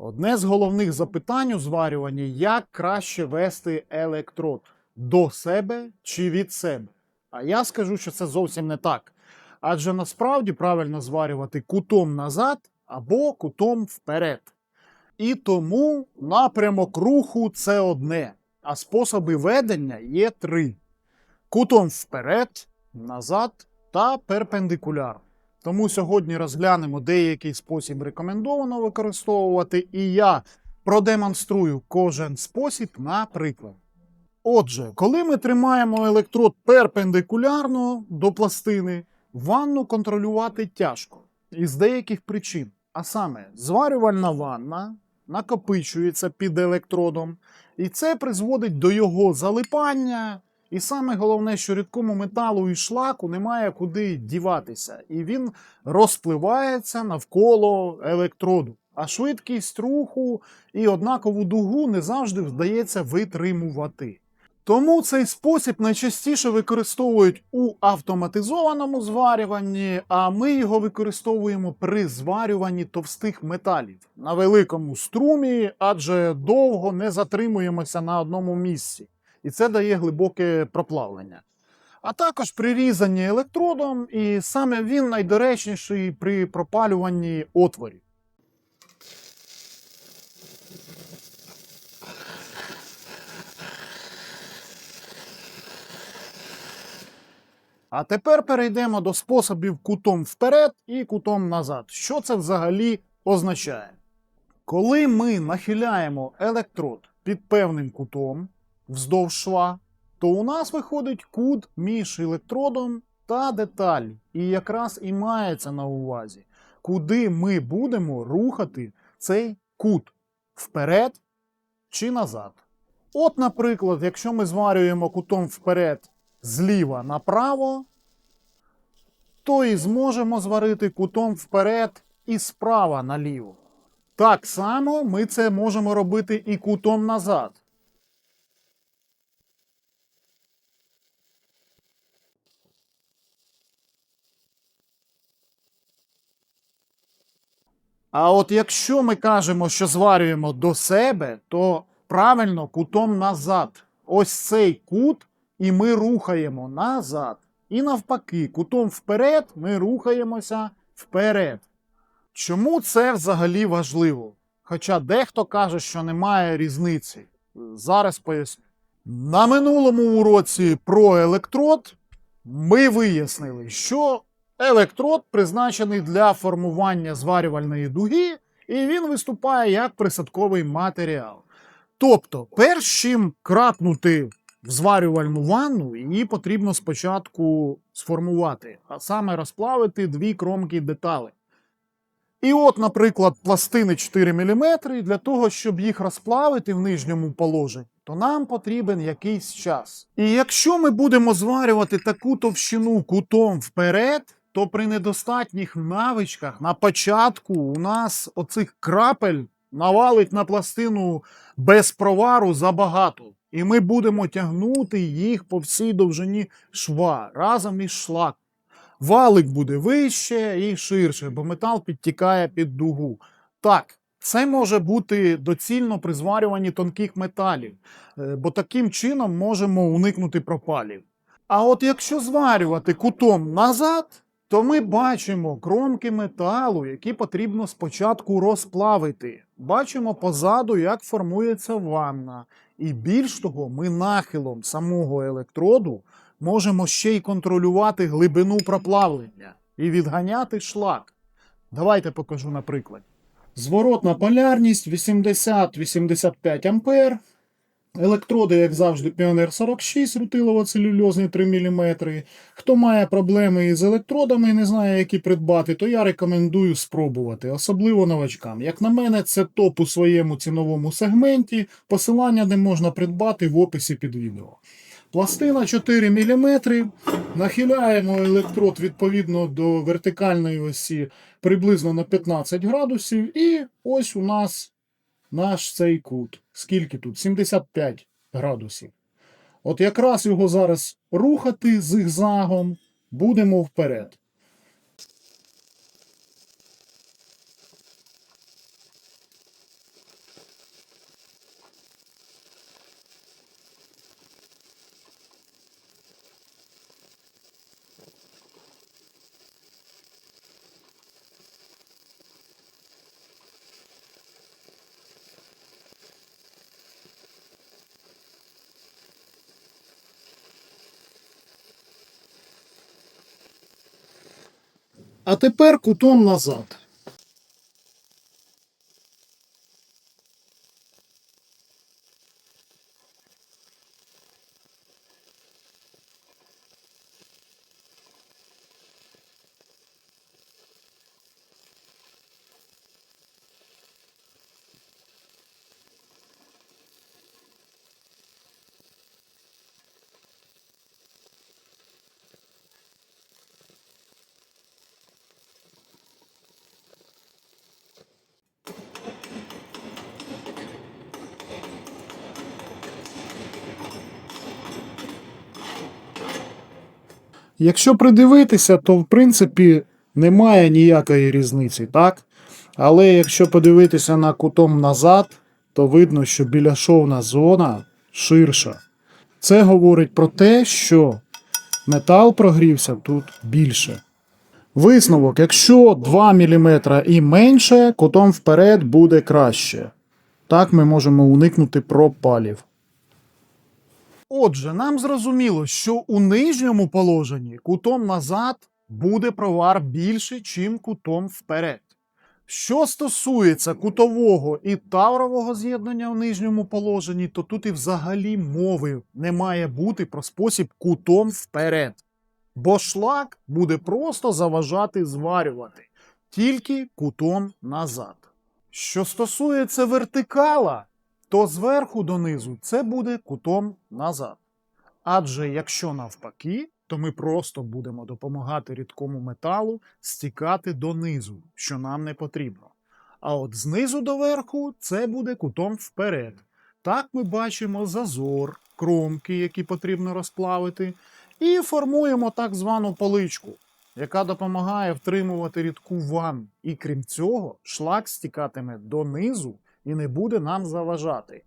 Одне з головних запитань у зварюванні як краще вести електрод до себе чи від себе. А я скажу, що це зовсім не так. Адже насправді правильно зварювати кутом назад або кутом вперед. І тому напрямок руху це одне, а способи ведення є три: кутом вперед, назад та перпендикулярно. Тому сьогодні розглянемо деякий спосіб рекомендовано використовувати, і я продемонструю кожен спосіб на приклад. Отже, коли ми тримаємо електрод перпендикулярно до пластини, ванну контролювати тяжко із деяких причин. А саме, зварювальна ванна накопичується під електродом, і це призводить до його залипання. І саме головне, що рідкому металу і шлаку немає куди діватися, і він розпливається навколо електроду. А швидкість руху і однакову дугу не завжди вдається витримувати. Тому цей спосіб найчастіше використовують у автоматизованому зварюванні, а ми його використовуємо при зварюванні товстих металів на великому струмі, адже довго не затримуємося на одному місці, і це дає глибоке проплавлення. А також при різанні електродом, і саме він найдоречніший при пропалюванні отворів. А тепер перейдемо до способів кутом вперед і кутом назад. Що це взагалі означає? Коли ми нахиляємо електрод під певним кутом вздовж шва, то у нас виходить кут між електродом та деталлю. І якраз і мається на увазі, куди ми будемо рухати цей кут вперед чи назад. От, наприклад, якщо ми зварюємо кутом вперед зліва направо, то і зможемо зварити кутом вперед і справа наліво. Так само ми це можемо робити і кутом назад. А от якщо ми кажемо, що зварюємо до себе, то правильно кутом назад. Ось цей кут, і ми рухаємо назад. І навпаки, кутом вперед ми рухаємося вперед. Чому це взагалі важливо? Хоча дехто каже, що немає різниці. Зараз поясню. На минулому уроці про електрод ми вияснили, що електрод призначений для формування зварювальної дуги, і він виступає як присадковий матеріал. Тобто, перш чим крапнути в зварювальну ванну, її потрібно спочатку сформувати, а саме розплавити дві кромки деталей. І от, наприклад, пластини 4 мм, для того, щоб їх розплавити в нижньому положенні, то нам потрібен якийсь час. І якщо ми будемо зварювати таку товщину кутом вперед, то при недостатніх навичках на початку у нас оцих крапель навалить на пластину без провару забагато. І ми будемо тягнути їх по всій довжині шва разом із шлаком. Валик буде вище і ширше, бо метал підтікає під дугу. Так, це може бути доцільно при зварюванні тонких металів, е, бо таким чином можемо уникнути пропалів. А от якщо зварювати кутом назад, то ми бачимо кромки металу, які потрібно спочатку розплавити. Бачимо позаду, як формується ванна. І більш того, ми нахилом самого електроду можемо ще й контролювати глибину проплавлення і відганяти шлак. Давайте покажу на прикладі. Зворотна полярність 80-85 ампер. Електроди, як завжди, Pioneer 46, рутилово-целюльозний 3 мм. Хто має проблеми із електродами і не знає, які придбати, то я рекомендую спробувати, особливо новачкам. Як на мене, це топ у своєму ціновому сегменті. Посилання, де можна придбати в описі під відео. Пластина 4 мм. Нахиляємо електрод відповідно до вертикальної осі приблизно на 15 градусів. І ось у нас наш цей кут. Скільки тут? 75 градусів. От якраз його зараз рухати зигзагом будемо вперед. А тепер кутом назад. Якщо придивитися, то в принципі немає ніякої різниці, так? Але якщо подивитися на кутом назад, то видно, що біляшовна зона ширша. Це говорить про те, що метал прогрівся тут більше. Висновок: якщо 2 мм і менше, кутом вперед буде краще. Так ми можемо уникнути пропалів. Отже, нам зрозуміло, що у нижньому положенні кутом назад буде провар більше, чим кутом вперед. Що стосується кутового і таврового з'єднання в нижньому положенні, то тут і взагалі мови не має бути про спосіб кутом вперед. Бо шлак буде просто заважати зварювати, тільки кутом назад. Що стосується вертикала, то зверху донизу це буде кутом назад. Адже якщо навпаки, то ми просто будемо допомагати рідкому металу стікати донизу, що нам не потрібно. А от знизу до верху це буде кутом вперед. Так ми бачимо зазор, кромки, які потрібно розплавити, і формуємо так звану поличку, яка допомагає втримувати рідку ван. І крім цього, шлак стікатиме донизу і не буде нам заважати.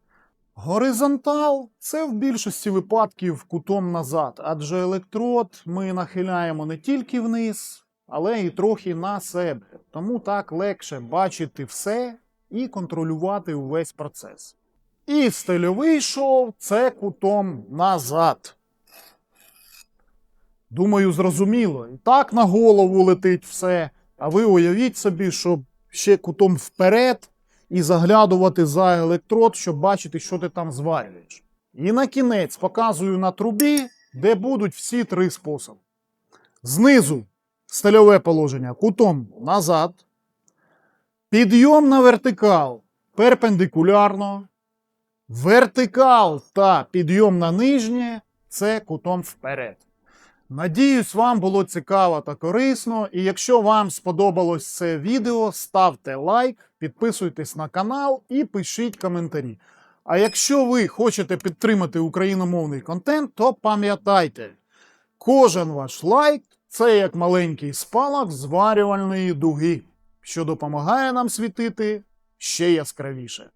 Горизонтал це в більшості випадків кутом назад, адже електрод ми нахиляємо не тільки вниз, але і трохи на себе. Тому так легше бачити все і контролювати увесь процес. І стильовий шов це кутом назад. Думаю, зрозуміло. І так на голову летить все. А ви уявіть собі, щоб ще кутом вперед і заглядувати за електрод, щоб бачити, що ти там зварюєш. І на кінець показую на трубі, де будуть всі три способи. Знизу стильове положення кутом назад. Підйом на вертикал перпендикулярно. Вертикал та підйом на нижнє це кутом вперед. Надіюсь, вам було цікаво та корисно. І якщо вам сподобалось це відео, ставте лайк, підписуйтесь на канал і пишіть коментарі. А якщо ви хочете підтримати україномовний контент, то пам'ятайте, кожен ваш лайк це як маленький спалах зварювальної дуги, що допомагає нам світити ще яскравіше.